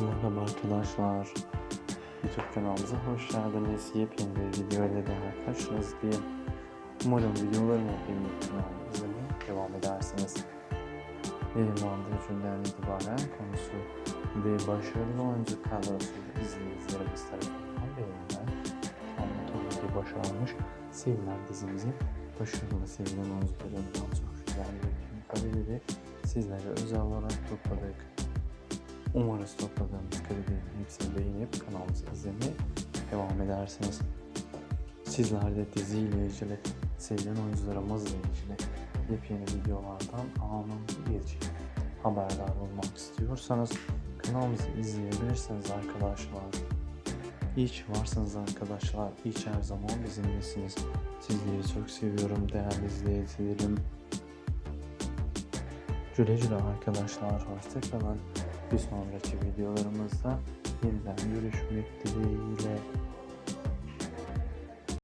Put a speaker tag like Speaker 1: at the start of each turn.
Speaker 1: Merhaba arkadaşlar. YouTube kanalımıza hoş geldiniz. Yepyeni bir video ile daha karşınızdayım. Umarım videolarımı beğenip izlemeye devam edersiniz. Yayınlandığı günden itibaren konusu ve başarılı oyuncu kadrosu izleyicilerimiz tarafından beğenilen ki başarmış sevilen dizimizin başarılı sevilen oyuncularından çok güzel bir haberi sizlere özel olarak topladık. Umarız topladığımız kredilerin hepsini beğenip kanalımızı izlemeye devam edersiniz. Sizler de diziyle ilgili, sevilen oyuncularımızla ilgili yepyeni videolardan anında gelecek haberdar olmak istiyorsanız kanalımızı izleyebilirsiniz arkadaşlar. İyi ki varsınız arkadaşlar. İyi ki her zaman bizimlesiniz. Sizleri çok seviyorum değerli izleyicilerim. Güle güle arkadaşlar. Hoşçakalın. Bir sonraki videolarımızda yeniden görüşmek dileğiyle.